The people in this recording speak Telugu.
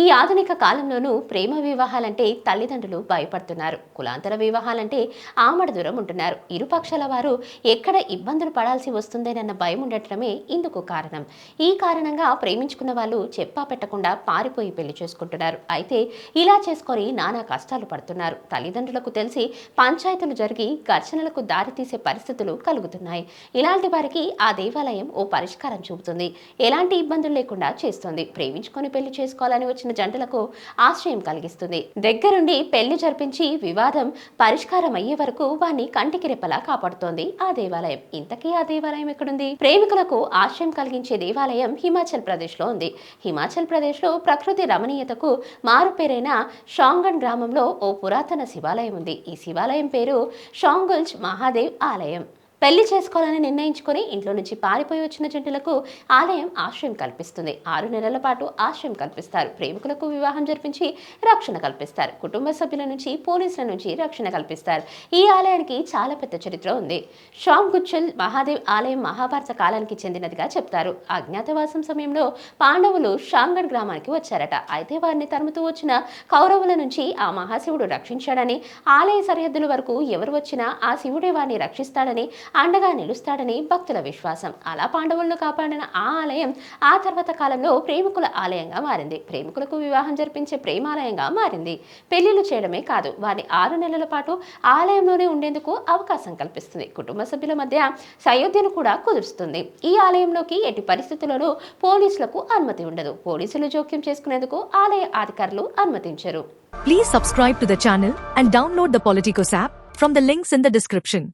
ఈ ఆధునిక కాలంలోనూ ప్రేమ వివాహాలంటే తల్లిదండ్రులు భయపడుతున్నారు. కులాంతర వివాహాలంటే ఆమడ దూరం ఉంటున్నారు. ఇరుపక్షాల వారు ఎక్కడ ఇబ్బందులు పడాల్సి వస్తుందేనన్న భయం ఉండటమే ఇందుకు కారణం. ఈ కారణంగా ప్రేమించుకున్న వాళ్ళు చెప్పా పెట్టకుండా పారిపోయి పెళ్ళి చేసుకుంటున్నారు. అయితే ఇలా చేసుకొని నానా కష్టాలు పడుతున్నారు. తల్లిదండ్రులకు తెలిసి పంచాయతీలు జరిగి ఘర్షణలకు దారితీసే పరిస్థితులు కలుగుతున్నాయి. ఇలాంటి వారికి ఆ దేవాలయం ఓ పరిష్కారం చూపుతుంది. ఎలాంటి ఇబ్బందులు లేకుండా చేస్తుంది. ప్రేమించుకొని పెళ్ళి చేసుకోవాలని వచ్చిన జంటలకు ఆశ్రయం కలిగిస్తుంది. దగ్గరుండి పెళ్ళి జరిపించి వివాదం పరిష్కారం అయ్యే వరకు వారిని కంటికి రెప్పలా కాపాడుతోంది ఆ దేవాలయం. ఇంతకీ ఆ దేవాలయం ఎక్కడుంది? ప్రేమికులకు ఆశ్రయం కలిగించే దేవాలయం హిమాచల్ ప్రదేశ్లో ఉంది. హిమాచల్ ప్రదేశ్లో ప్రకృతి రమణీయతకు మారుపేరైన షాంగన్ గ్రామంలో ఓ పురాతన శివాలయం ఉంది. ఈ శివాలయం పేరు షాంగుల్జ్ మహాదేవ్ ఆలయం. పెళ్ళి చేసుకోవాలని నిర్ణయించుకొని ఇంట్లో నుంచి పారిపోయి వచ్చిన జంటలకు ఆలయం ఆశ్రయం కల్పిస్తుంది. ఆరు నెలల పాటు ఆశ్రయం కల్పిస్తారు. ప్రేమికులకు వివాహం జరిపించి రక్షణ కల్పిస్తారు. కుటుంబ సభ్యుల నుంచి పోలీసుల నుంచి రక్షణ కల్పిస్తారు. ఈ ఆలయానికి చాలా పెద్ద చరిత్ర ఉంది. షామ్ గుచ్చల్ మహాదేవ్ ఆలయం మహాభారత కాలానికి చెందినదిగా చెప్తారు. అజ్ఞాతవాసం సమయంలో పాండవులు షాంగఢ్ గ్రామానికి వచ్చారట. అయితే వారిని తరుముతూ వచ్చిన కౌరవుల నుంచి ఆ మహాశివుడు రక్షించాడని ఆలయ సరిహద్దుల వరకు ఎవరు వచ్చినా ఆ శివుడే వారిని రక్షిస్తాడని అండగా నిలుస్తాడని భక్తుల విశ్వాసం. అలా పాండవులను కాపాడిన ఆ ఆలయం ఆ తర్వాత కాలంలో ప్రేమికుల ఆలయంగా మారింది. ప్రేమికులకు వివాహం జరిపించే ప్రేమాలయంగా మారింది. పెళ్ళిళ్ళు చేయడమే కాదు వారి ఆరు నెలల పాటు ఆలయంలోనే ఉండేందుకు అవకాశం కల్పిస్తుంది. కుటుంబ సభ్యుల మధ్య సయోధ్యను కూడా కుదురుస్తుంది. ఈ ఆలయంలోకి ఎట్టి పరిస్థితులలో పోలీసులకు అనుమతి ఉండదు. పోలీసులు జోక్యం చేసుకునేందుకు ఆలయ అధికారులు అనుమతించరు. Please subscribe to the channel and download the Politicos app from the links in the description